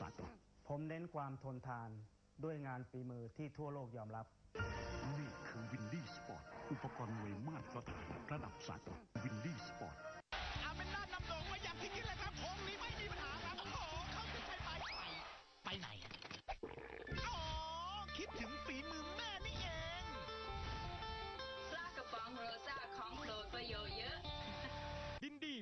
สากลผมเน้นความทนทานด้วยงานฝีมือที่ทั่วโลกยอมรับ นี่คือวินดี้สปอร์ต อุปกรณ์มวยมาตรฐานระดับสากลวินดี้สปอร์ต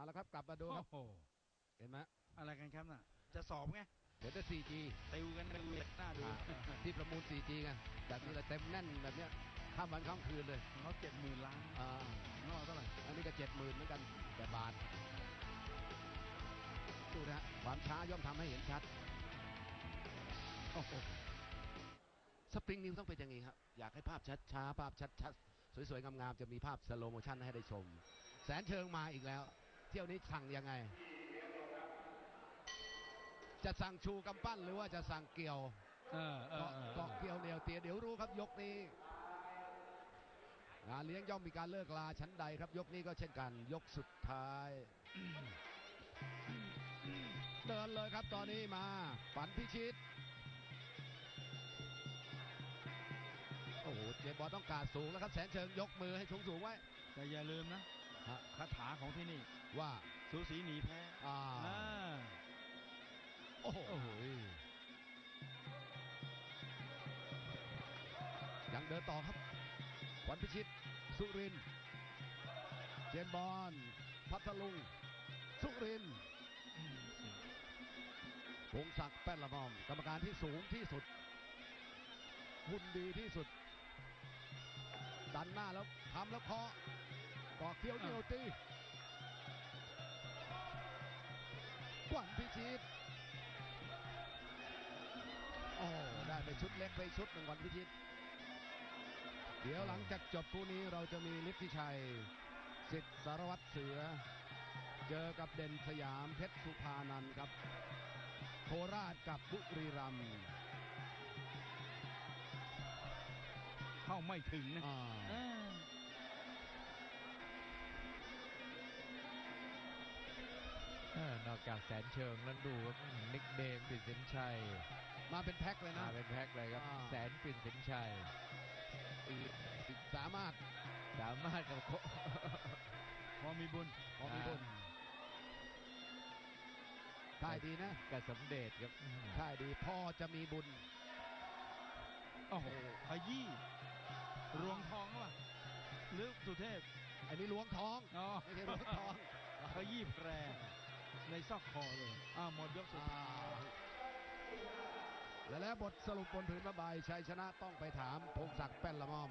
เอาละครับกลับมาดูครับ โอ้โหเห็นไหมอะไรกันครับน่ะ จะสอบไงเดี๋ยวจะ 4G ติวกันติวหน้าดูอ่าที่ประมูล 4G ไงแบบนี้เลยเต็มแน่นแบบเนี้ยข้ามวันข้ามคืนเลยของเขาเจ็ดหมื่นล้านอ่านอกเท่าไหร่อันนี้ก็เจ็ดหมื่นเหมือนกันแต่บาทดูนะฮะความช้าย่อมทำให้เห็นชัดโอ้โหสปริงนิวต้องเป็นอย่างนี้ครับ อยากให้ภาพชัดช้าภาพชัดชัดสวยๆงามๆจะมีภาพสโลโมชันให้ได้ชม แสนเชิงมาอีกแล้ว เที่ยวนี้สั่งยังไง จะสั่งชูกำปั้นหรือว่าจะสั่งเกี่ยวเออเออเกาะเออเกาะเกี่ยวเหนียวเตียเดี๋ยวรู้ครับยกนี้งานเลี้ยงย่อมมีการเลิกลาชั้นใดครับ ยกนี้ก็เช่นกัน ยกสุดท้ายเดินเลยครับตอนนี้มาฝันพิชิตโอ้โหเจมส์บอลต้องการสูงแล้วครับ แสนเชิงยกมือให้สูงสูงๆไว้แต่อย่าลืมนะฮะ คาถาของที่นี่ว่าสูสีหนีแพ้อ่าอ่าโอ้โหโอ้โหยังเดินต่อครับขวัญพิชิต สุรินทร์เจมส์บอลพัทลุง สุรินทร์พงศักดิ์แป้นละมอม กรรมการที่สูงที่สุด หุ่นดีที่สุด ดันหน้าแล้วทำแล้วเคาะ กอกเกี้ยวเหนียวตีขวัญพิชิต โอ้โหได้ไปชุดเล็กไปชุดหนึ่งวันพิชิต เดี๋ยวหลังจากจบคู่นี้เราจะมีฤทธิชัยสิทธิ์สารวัตรเสือ เจอกับเด่นสยามเพชรสุภานันท์ครับ โคราชกับบุรีรัมย์เข้าไม่ถึงนะ นอกจากแสนเชิงแล้วดูครับนิกเดมปิ่นสินชัยมาเป็นแพ็คเลยนะ มาเป็นแพ็คเลยครับ อ่า แสนปิ่นสินชัยอีกอีกสามารถสามารถกับโค พอมีบุญพอมีบุญท่ายดีนะกับสมเด็จครับอืมท่ายดีพ่อจะมีบุญ โอ้โหขยี้รวงทองป่ะหรือสุเทพอันนี้ล้วงท้อง อ๋อไม่ใช่ล้วงท้อง ขยี้แพร ในซอกคอเลยอ้าวหมดยกสุดท้ายและแล้วบทสรุปบนผืนพระใบชัยชนะต้องไปถามพงศักดิ์แป้นละม่อม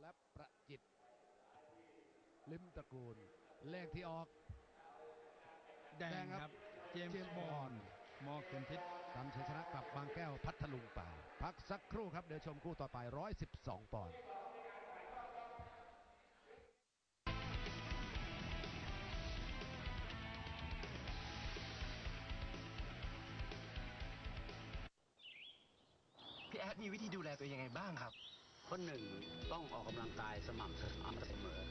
และประจิต ลิมตระกูล เลขที่ออก แดแดงงคครัรับบเจมเจมส์ส์บบออลลมอเข็มทิศทำชัยชนะกลับบางแก้วพัทลุงไป พักสักครู่ครับ เดี๋ยวชมคู่ต่อไป 112 ปอนด์ มีวิธีดูแลตัวเองยังไงบ้างครับข้อหนึ่งต้องออกกำลังกายสม่ำเสมอ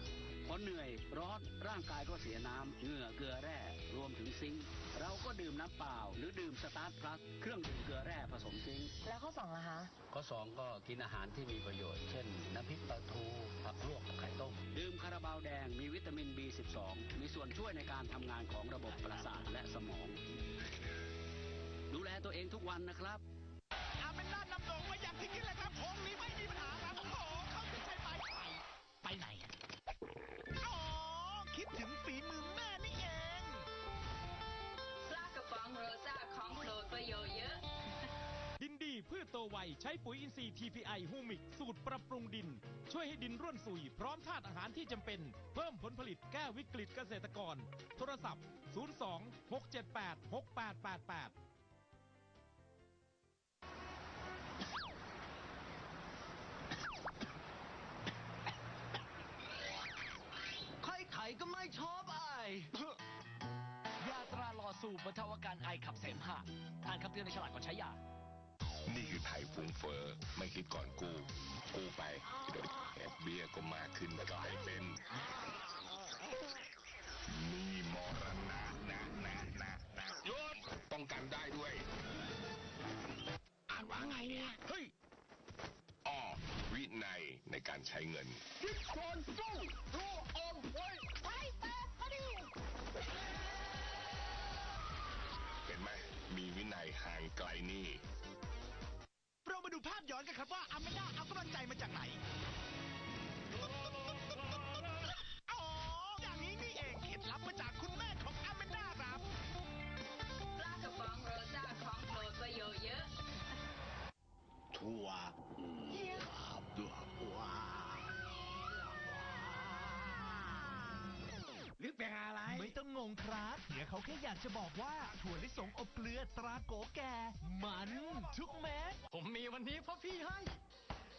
พอเหนื่อยร้อนร่างกายก็เสียน้ำเหงื่อเกลือแร่รวมถึงซิงค์เราก็ดื่มน้ำเปล่า หรือดื่มสตาร์ทพลัสเครื่องดื่มเกลือแร่ผสมซิงค์แล้วข้อสองล่ะคะข้อสองก็กินอาหารที่มีประโยชน์ เช่น น้ำพริกปลาทูผักลวกกับไข่ต้ม ดื่มคาราบาวแดงมีวิตามิน B12 มีส่วนช่วยในการทำงานของระบบประสาทและสมอง ดูแลตัวเองทุกวันนะครับเอาเป็นด้านนำโด่งมาอย่างที่คิดเลยครับโค้งนี้ไม่มีปัญหาครับโอ้โหเข้าถึงไปไปไปไหนอ๋อคิดถึงฝีมือแม่นี่เองปลากระป๋องโรซ่าของโปรดประโยชน์เยอะดินดีพืชโตไวใช้ปุ๋ยอินทรีย์ TPI ฮูมิก สูตรปรับปรุงดิน ช่วยให้ดินร่วนสุย พร้อมธาตุอาหารที่จำเป็น เพิ่มผลผลิตแก้วิกฤตเกษตรกร โทรศัพท์ 02 678 6888 ยาตราหล่อสูบบรรเทาอาการไอขับเสมหะอ่านคำเตือนในฉลากก่อนใช้ยา นี่คือไทยฟุ้งเฟอ้อไม่คิดก่อนกู้ กู้ไปเดี๋ยวแอบเบี้ยก็มากขึ้นกลายเป็นนี่มรณะนะนะนะนะหยุดป้องกันได้ด้วย อ่านว่าไงเนี่ยเฮ้ยอ้อวินัยในการใช้เงิน คิดก่อนสู้รู้อมไว้ ห่างไกลนี่ เรามาดูภาพย้อนกันครับว่าอาเมด้าเอากำลังใจมาจากไหน อ๋อ อย่างนี้นี่เองเคล็ดลับมาจากคุณแม่ของอาเมด้าครับ ปลากระป๋องโรซ่าของโปรดประโยชน์เยอะทั่ว หรือเป็นอะไร ไม่ต้องงงครับเดี๋ยวเขาแค่อยากจะบอกว่าถั่วลิสงอบเกลือตราโกแก่ มันทุกเม็ด ผมมีวันนี้เพราะพี่ให้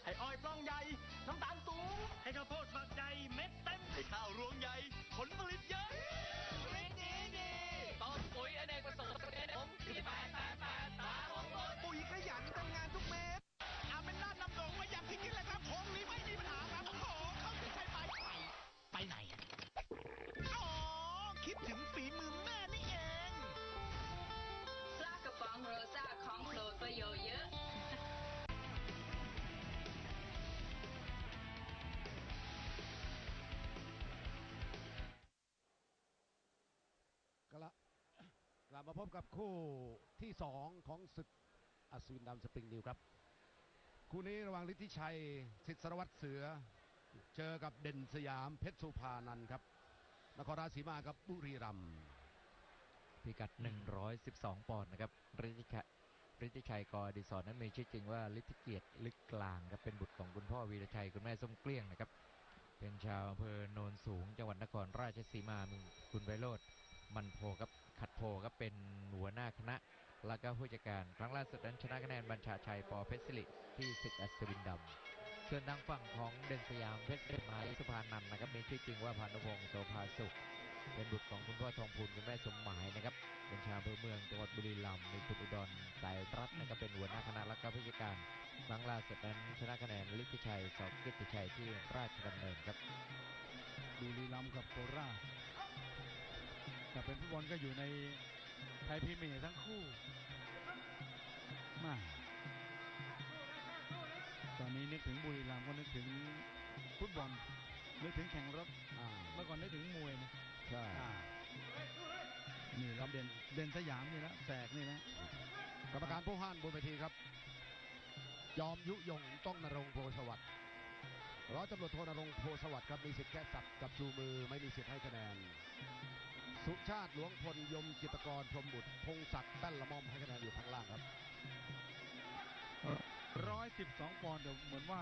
ให้อ้อยปล้องใหญ่ น้ำตาลตูมให้ข้าวโพดฝักใหญ่เม็ดเต็ม ให้ข้าวรวงใหญ่ ผลผลิตเยอะดีดีดีต้นปุ๋ยอเนกประสงค์ผมที่แปดแปดแปด ฝีมือแม่นี่เองปลากระป๋องโรซ่าของโปรดประโยชน์เยอะกลับกลับมาพบกับคู่ที่สองของศึกอัศวินดำสปริงนิวครับ คู่นี้ระหว่างฤทธิชัยสิทธิสารวัตรเสือ เจอกับเด่นสยามเพชรสุภานันครับ นครราชสีมากับบุรีรัมย์พิกัด 112 ปอนด์นะครับฤทธิชัยฤทธิชัยกอดิศรนั้นมีชื่อจริงว่าฤทธิเกียรติลึกกลางครับเป็นบุตรของคุณพ่อวีรชัยคุณแม่ส้มเกลี้ยงนะครับเป็นชาวอำเภอโนนสูงจังหวัดนครราชสีมามีคุณไวโรธมันโพครับขัดโพครับเป็นหัวหน้าคณะแล้วก็ผู้จัดการครั้งล่าสุดนั้นชนะคะแนนบัญชาชัยปอเพชรสิริที่ศึกอัศวินดำ ส่วนทางฝั่งของเด่นสยามเพชรเดชไม้สุภานันนะครับมีชื่อจริงว่าพานุพงศ์โสภาสุข เป็นบุตรของคุณพ่อทองพูนคุณแม่สมหมายนะครับเป็นชาวอำเภอเมืองจังหวัดบุรีรัมย์มีคุณอุดรสายรัตน์นะครับเป็นหัวหน้าคณะและก็ผู้จัดการครั้งล่าสุดนั้นชนะคะแนนฤทธิชัยสอบกิติชัยที่ราชดำเนินครับบุรีรัมย์กับโคราชแต่เป็นฟุตบอลก็อยู่ในไทยพรีเมียร์ทั้งคู่มา อนนี้นึกถึงบุรีรัมย์ก็นึกถึงฟุตบอลนึกถึงแข่งรถอ่าเมื่อก่อนนึกถึงมวยนะใช่อ่านี่แล้วเด่นเด่นสยามนี่นะแสกนี่นะกรรมการผู้ห้านบนเวทีครับ ยอมยุยงต้องนรงค์โพสวัสดิ์ร้อยตำรวจโทนรงค์โพสวัสดิ์ครับมีสิทธิ์แค่สับกับชูมือไม่มีสิทธิ์ให้คะแนน สุชาติหลวงพลยมจิตรกรพรหมบุตรพงศักดิ์แป้นละม่อมให้คะแนนอยู่ข้างล่างครับ ร้อยสิบสองปอนด์เดี๋ยวเหมือนว่า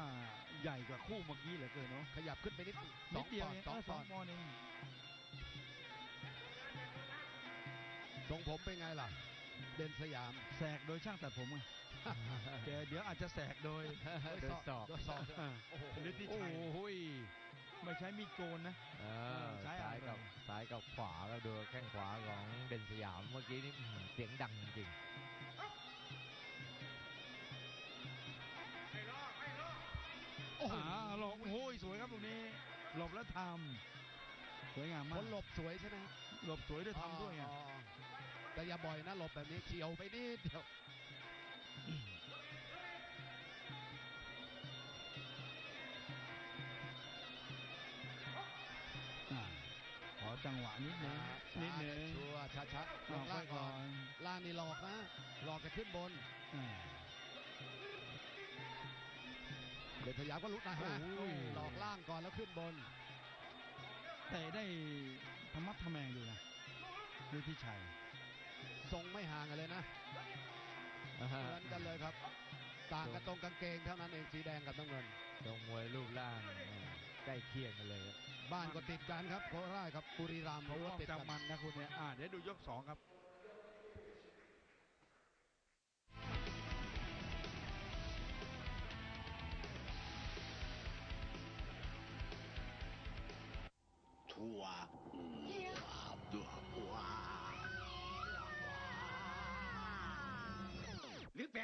ใหญ่กว่าคู่เมื่อกี้เหลือเกินเนาะขยับขึ้นไปนิดนิดเดียวสเอองงปอนด์เอสอองสปอองนด์ปอนด์เองทรงผมเป็นไงล่ะ เด่นสยาม แสกโดยช่างตัดผมไงเดี๋ยวเดี๋ยวอาจจะแสกโดยโดยศอก โดยศอกใช่ไหมโอ้โหฤทธิโอ้ชัยโหยไม่ใช้มีดโกนนะ เออใช้ซ้ายอะไร กับซ้ายกับขวาก็ดูแข้งขวาของเด่นสยามเมื่อกี้นี่อื้อหือเสียงดังจริง โอ้โหหลบโอ้ยสวยครับตรงนี้ หลบแล้วทำสวยงามคมากนหลบสวยใช่ไหมหลบสวยด้วยทำด้วยไงอ๋อแต่อย่าบ่อยนะหลบแบบนี้เฉียวไปนิดเดียวอ่าขอจังหวะนิดนึงนิดนึงชัวร์ช้าๆลลอองงล่างไปก่ก่ออนนล่างนี่หลอกนะ หลอกจะขึ้นบน เด่นสยามก็ลุกนะฮะโอ้ยหลอกล่างก่อนแล้วขึ้นบนแต่ได้ธรรมัดทะแมงดีนะฤทธิชัยทรงไม่ห่างกันเลยนะๆเหมือนกันเลยครับ ต่างกันตรงกางเกงเท่านั้นเองสีแดงกับน้ำเงินตรงมวยรูปร่างใกล้เคียงกันเลยครับบ้านก็ติดกันครับโคราชกับบุรีรัมย์เขารั้วออกติดจากกันมันนะคุณเนี่ยอ่าเดี๋ยวดูยกสองครับ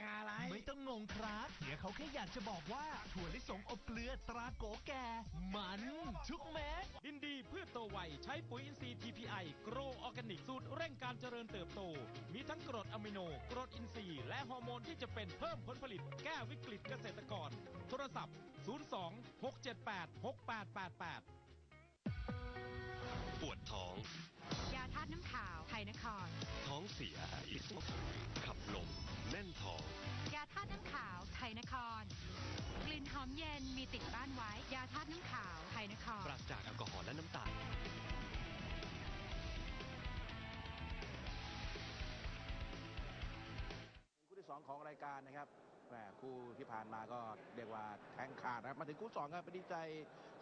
หรือเป็นอะไร ไม่ต้องงงครับ เดี๋ยวเขาแค่อยากจะบอกว่าถั่วลิสงอบเกลือตราโกแก่ มันทุกเม็ดดินดีพืชโตไวใช้ปุ๋ยอินทรีย์ TPI โกรออร์แกนิกสูตรเร่งการเจริญเติบโต มีทั้งกรดอะมิโน กรดอินทรีย์ และฮอร์โมนที่จะเป็นเพิ่มผลผลิตแก้วิกฤตเกษตรกร โทรศัพท์ 02 678 6888 ปวดท้องยาธาตุน้ำขาวไทยนคร ท้องเสียอิสขับลมแน่นท้องยาธาตุน้ำขาวไทยนคร กลิ่นหอมเย็นมีติดบ้านไว้ ยาธาตุน้ำขาวไทยนครปราศจากแอลกอฮอล์และน้ำตาลคู่ที่สองของรายการนะครับ แหมคู่ที่ผ่านมาก็เรียกว่าแข่งขาดนะครับมาถึงคู่สองครับเป็นดีใจ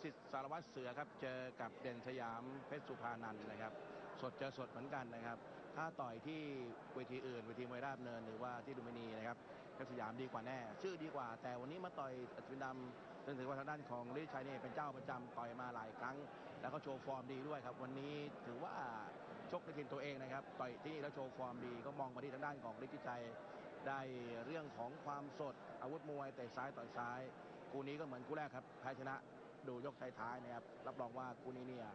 สิทธิ์สารวัตรเสือครับ เจอกับเด่นสยามเพชรสุภานันท์นะครับ สดเจอสดเหมือนกันนะครับ ถ้าต่อยที่เวทีอื่นเวทีมวยราบเนินหรือว่าที่ดุมินีนะครับเพชรสยามดีกว่าแน่ ชื่อดีกว่า แต่วันนี้มาต่อยอัศวินดำซึ่งถือว่าทางด้านของฤทธิชัยนี่เป็นเจ้าประจำต่อยมาหลายครั้ง แล้วก็โชว์ฟอร์มดีด้วยครับ วันนี้ถือว่าชกในทีมตัวเองนะครับต่อยที่นี่แล้วโชว์ฟอร์มดีก็มองมาที่ทางด้านของฤทธิชัย ได้เรื่องของความสดอาวุธมวยเตะซ้ายต่อยซ้ายคู่นี้ก็เหมือนคู่แรกครับแพ้ชนะดูยกท้ายๆนะครับรับรองว่าคู่นี้เนี่ย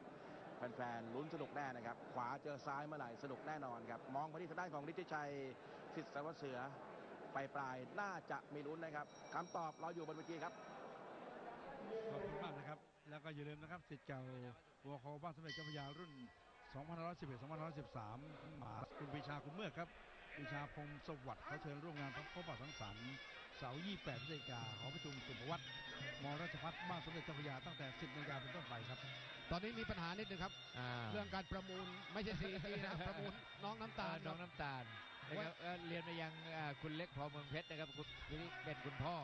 แฟนๆลุ้นสนุกแน่นะครับ ขวาเจอซ้ายเมื่อไหร่สนุกแน่นอนครับ มองไปที่ทางด้านของฤทธิชัยสิทธิ์สวัตรเสือไปปลายน่าจะมีลุ้นนะครับคำตอบเราอยู่บนเวทีครับขอบคุณมากนะครับ แล้วก็อย่าลืมนะครับสิทธิ์เก่าวัวคอบ้านสมเด็จเจ้าพระยารุ่น 2511-2513 หมาคุณปีชาคุณเมื่อครับ ปรีชาพงศ์สวัสดิ์เขาเชิญร่วมงานพระพบปะสังสรรค์เสาร์28พฤศจิกาหอประชุมสุภวัฒน์มราชพัฒบ้านสมเด็จเจ้าพระยาตั้งแต่ 10นาฬิกาเป็นต้นไปครับ ตอนนี้มีปัญหานิดนึงครับ เรื่องการประมูลไม่ใช่ซีจีนะครับประมูลน้องน้ำตาลเอ่อน้องน้ำตาลนะครับเอ่อเรียนมายังอ่าคุณเล็กพอเมืองเพชรนะครับคุณนี่เป็นคุณพ่อ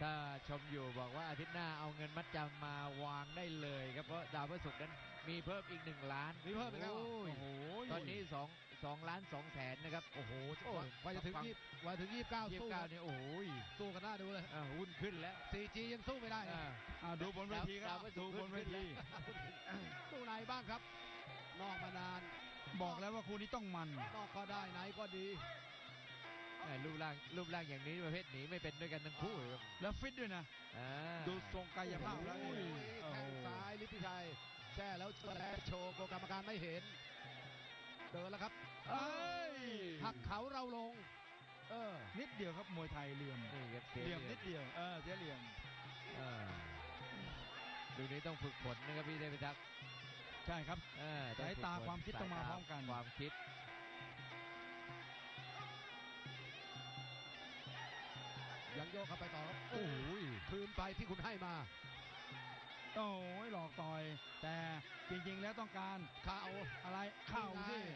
ถ้าชมอยู่บอกว่าอาทิตย์หน้าเอาเงินมัดจำมาวางได้เลยครับเพราะดาวพระศุกร์นั้นมีเพิ่มอีกหนึ่งล้านมีเพิ่มอีกแล้วเหรอโอ้ยโอ้โหตอนนี้สองสองล้านสองแสนนะครับ โอ้โหโอ้ยว่าจะถึงยี่ว่าถึงยี่สิบเก้ายี่สิสู้บเก้าเนี่ยโอ้ยสู้กันหน้าดูเลย อ่าหุ้นขึ้นแล้วซีจียังสู้ไม่ได้นะอ่า อ่าดูบนเวทีครับดาวพะดูศุกบนเวทีสู้ไหนบ้างครับ นอกมานานบอกแล้วว่าคู่นี้ต้องมัน นอกก็ได้ไหนก็ดีแหม่ รูปร่างรูปร่างอย่างนี้ประเภทหนีไม่เป็นด้วยกันทั้งคู่ครับแล้วฟิตด้วยนะอ่าดูทรงกายภาพแล้วโอ้นี่ยโอ้แข้งโหซ้ายลิทธิชัยแช่แล้วแลโชว์โปรกรรมการไม่เห็นเดินแล้วครับเอ้ยหักเขาเราลง เออ นิดเดียวครับมวยไทยเหลี่ยมนี่ครับเสียเหลี่ยมนิดเดียวเออเสียเหลี่ยมอ่าดูนี้ต้องฝึกฝนนะครับพี่เดวิทักษ์ใช่ครับเออองสายตาฝึกฝนความคิดต้องมาสยพร้อมกันความคิด ยังโยกเข้าไปต่อครับโอ้ยคืนไปที่คุณให้มาโอ้ยหลอกต่อย แต่จริงๆแล้วต้องการเข่าอะไรเข่าดินี่ไง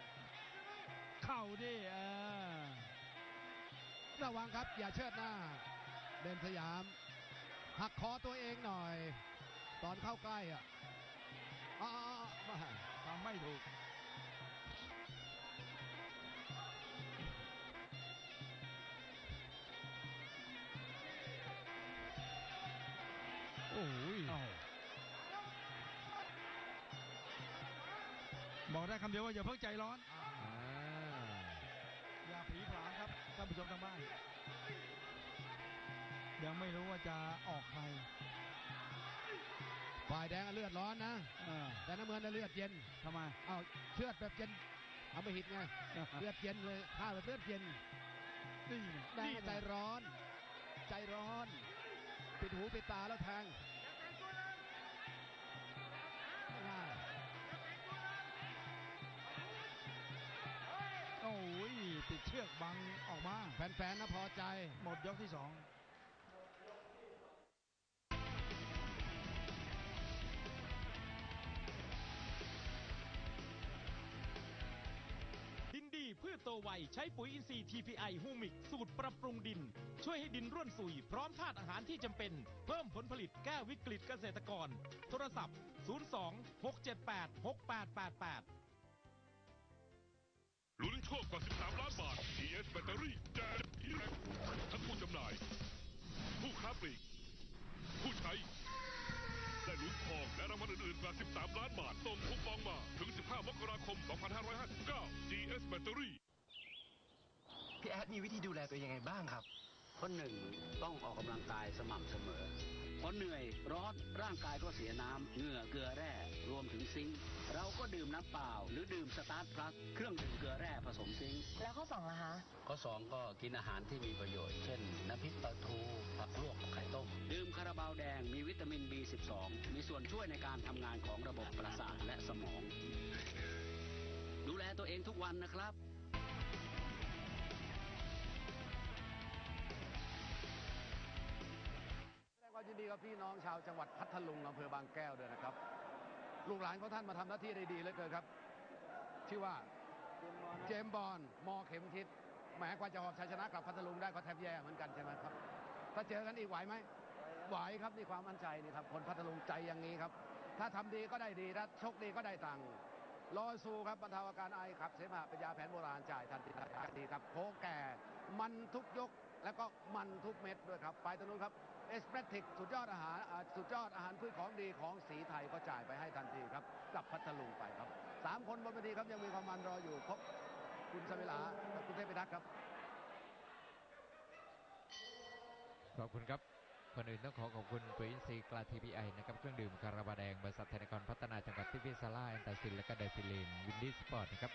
เข่าดิเออระวังครับอย่าเชิดหน้าเด่นสยาม หักคอตัวเองหน่อย ตอนเข้าใกล้อะอ๋อมาทำไม่ถูก บอกได้คำเดียวว่าอย่าเพิ่งใจร้อนอ่าอย่าผีผลามครับท่านผู้ชมทางบ้าน ยังไม่รู้ว่าจะออกใครฝ่ายแดงเลือดร้อนนะเออแต่น้ำเงินน่ะเลือดเย็นทำไมเอาเชือดแบบเย็นเอาไม่หิดไง เลือดเย็นเลยข้าแบบเลือดเย็นนี่แดงใจร้อน ใจร้อน ปิดหูปิดตาแล้วแทง โอ้ยติดเชือกบังออกมาแฟนๆนะพอใจ หมดยกที่สองดินดีดีพืชโตไวใช้ปุ๋ยอินทรีย์ TPI ฮูมิก สูตรปรับปรุงดิน ช่วยให้ดินร่วนสุย พร้อมธาตุอาหารที่จำเป็น เพิ่มผลผลิตแก้วิกฤตเกษตรกร โทรศัพท์ 02 678 6888าย ผู้ค้าปลีก ผู้ใช้ ได้ลุ้นทองและรางวัลอื่นๆกว่า 13 ล้านบาทส่งคูปองมา ถึง 15 มกราคม 2559 GS แบตเตอรี่พี่แอดมีวิธีดูแลตัวยังไงบ้างครับ ข้อหนึ่งต้องออกกำลังกายสม่ำเสมอพอเหนื่อยร้อนร่างกายก็เสียน้ำเหงื่อเกลือแร่รวมถึงซิงค์เราก็ดื่มน้ำเปล่าหรือดื่มสตาร์ทพลัสเครื่องดื่มเกลือแร่ผสมซิงค์แล้วข้อสองล่ะคะข้อสองก็กินอาหารที่มีประโยชน์เช่นน้ำพริกปลาทูผักลวกไข่ต้มดื่มคาราบาวแดงมีวิตามิน B12 มีส่วนช่วยในการทำงานของระบบประสาทและสมอง ดูแลตัวเองทุกวันนะครับ ดีกับพี่น้องชาวจังหวัดพัทลุงอำเภอบางแก้วด้วยนะครับ ลูกหลานของท่านมาทำหน้าที่ได้ดีเลือเกินครับ ชื่อว่าเจมบอลมอเข็มทิศแหมกว่าจะหอบชัยชนะกลับพัทลุงได้ก็แทบแย่เหมือนกันใช่ไหมครับ ถ้าเจอกันอีกไหวไหมไหวครับนี่ความมั่นใจนี่ครับคนพัทลุงใจอย่างนี้ครับ ถ้าทำดีก็ได้ดีถ้าโชคดีก็ได้ตังค์รอซูครับบรรเทาอาการไอขับเสมหะเป็นยาแผนโบราณจ่ายทันทีทันทีครับโคแก่มันทุกยกแล้วก็มันทุกเม็ดด้วยครับ ไปตรงนู้นครับ เอสเปรติกสุดยอดอาหารอ่าสุดยอดอาหารพืชของดีของสีไทยก็จ่ายไปให้ทันทีครับกลับพัทลุงไปครับสามคนบนเวทีครับยังมีความมันรออยู่พบคุณสมิลากับคุณเทพพิทักษ์ครับ ขอบคุณครับคนอื่นต้องขอขอบคุณปุ๋ยอินทรีย์กลาทีพีไอนะครับเครื่องดื่มคาราบาแดงบริษัทไทนครพัฒนาจำกัดที่พิซาร่าแอนตาซินและก็ไดฟิลินวินดี้สปอร์ตนะครับ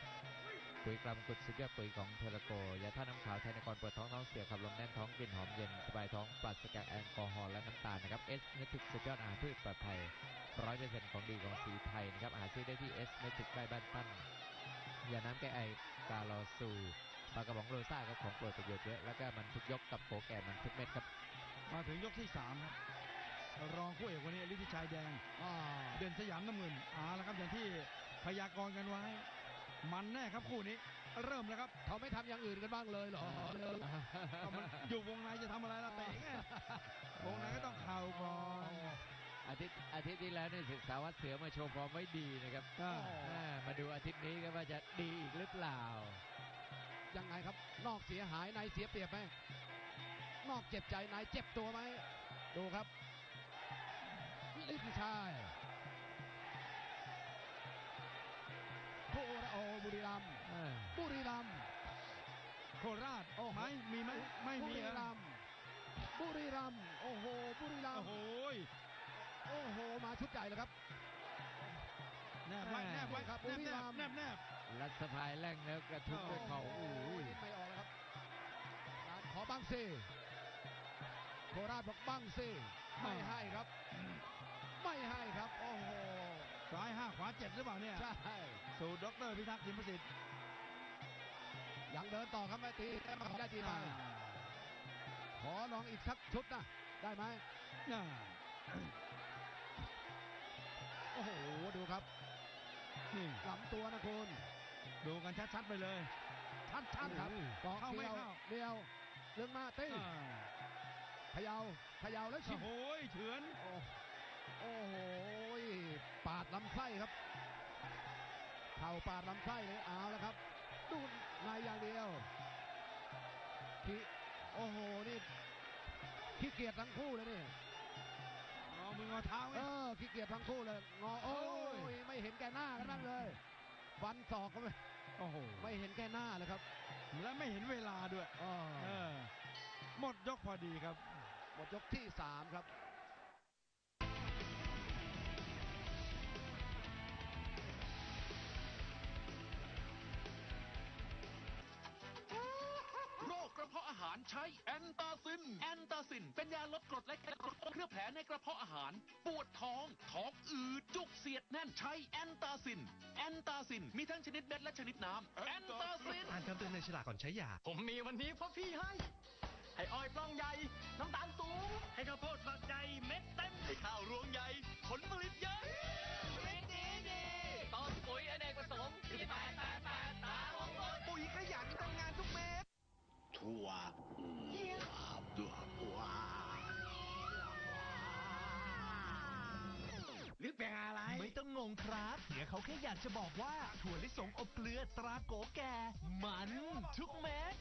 ปุ๋ยกลามกุดสุดยอดปุ๋ยของเทอร์โกยาท่าน้ำขาวไทยนครปวดท้องท้องเสียขับลมแน่นท้องกลิ่นหอมเย็นสบายท้องปราศจากแอลกอฮอล์และน้ำตาลนะครับเอสเมทิกสุดยอดอาหารพืชปลอดภัยร้อยเปอร์เซ็นต์ของดีของสีไทยนะครับหาซื้อได้ที่เอสเมทิกใกล้บ้านตั้นยาน้ำแก้ไอกาลอซูปลากระป๋องโรซ่าครับของโปรดประโยชน์เยอะแล้วก็มันทุกยกกับโผแก่มันทุกเม็ดครับมาถึงยกที่สามครับรองคู่เอกวันนี้ฤทธิชัยแดงเด่นสยามน้ำเงินเอาละครับอย่างที่พยากรณ์กันไว้ มันแน่ครับคู่นี้เริ่มแล้วครับเขาไม่ทำอย่างอื่นกันบ้างเลยเหรอก็มันอยู่วงในจะทำอะไรล่ะเตะไงวงในก็ต้องเข่าก่อนอาทิตย์อาทิตย์ที่แล้วเนี่ยศึกษาวัดเสือมาโชว์ฟอร์มไว้ดีนะครับอ่าอ่ามาดูอาทิตย์นี้ครับว่าจะดีอีกหรือเปล่า ยังไงครับ นอกเสียหายในเสียเปรียบไหมนอกเจ็บใจในเจ็บตัวไหมดูครับลิทธิชัย โคราโอบุรีรัมย์อ่าบุรีรัมย์โคราชไหมมีไหมไม่บุมีรีเหรอรัมย์บุรีรัมย์โอ้โหบุรีรัมโอ้ย์โหโอ้โหมาชุดใหญ่เลยครับแนบไว้แนบไว้ครับแนบบุรีแนรับมย์แนบแนบรัดสะพายแรงแล้วกระทุ้งด้วยเข่าโอ้โหนิดไม่ออกแล้วครับการขอบังซีโคราชบอกบังซีไม่ให้ครับ ไม่ให้ครับ โอ้โห ซ้ายห้าขวาเจ็ดหรือเปล่าเนี่ย ใช่ สูตรดอกเตอรพิทักษ์สินประสิทธิ์ยังเดินต่อครับแม่ตีแต่ไม่ได้ตีไปขอลองอีกสักชุดนะ ได้ไหมอ่าโอ้โห ดูครับนี่ลำตัวนะคุณดูกันชัดๆไปเลย ชัดชัดๆครับโอ้โหกองเข้าไม่เดียวเข้าเดียวเรื่องมาตีอ่าเขยาเขยาแล้วชิโอ้มโหเฉือน โอ้โอ้โหปาดลำไส้ครับเข่าปาดลำไส้เลยเอาแล้วครับดูในอย่างเดียวขี้โอ้โหนี่ขี้เกียจทั้งคู่เลยนี่งอมืองอเท้าไงเออขี้เกียจทั้งคู่เลยงอโอ้ยไม่เห็นแก่หน้ากันบ้างเลยฟันศอกก็ไม่โอ้โหไม่เห็นแก่หน้าเลยครับ และไม่เห็นเวลาด้วยอ๋อเออหมดยกพอดีครับ หมดยกที่สามครับ ใช้แอนตาซิน แอนตาซิน เป็นยาลดกรดและกรดเคลือบแผลในกระเพาะอาหาร ปวดท้อง ท้องอืด จุกเสียดแน่นใช้แอนตาซิน แอนตาซิน มีทั้งชนิดเม็ดและชนิดน้ำแอนตาซิน อ่านคำเตือนในฉลากก่อนใช้ยา ผมมีวันนี้เพราะพี่ให้ ให้อ้อยปล้องใหญ่ น้ำตาลสูง ให้ข้าวโพดฝักใหญ่เม็ดเต็ม ให้ข้าวรวงใหญ่ ผลผลิตเยอะดีดีดีต้นปุ๋ยอเนกประสงค์ที่แปดแปดแปดตาของคนปุ๋ยขห รือเป็นอะไร ไม่ต้องงงครับเดี๋ยวเขาแค่อยากจะบอกว่าถั่วลิสงอบเกลือตราโกแก่ มันทุกเม็ด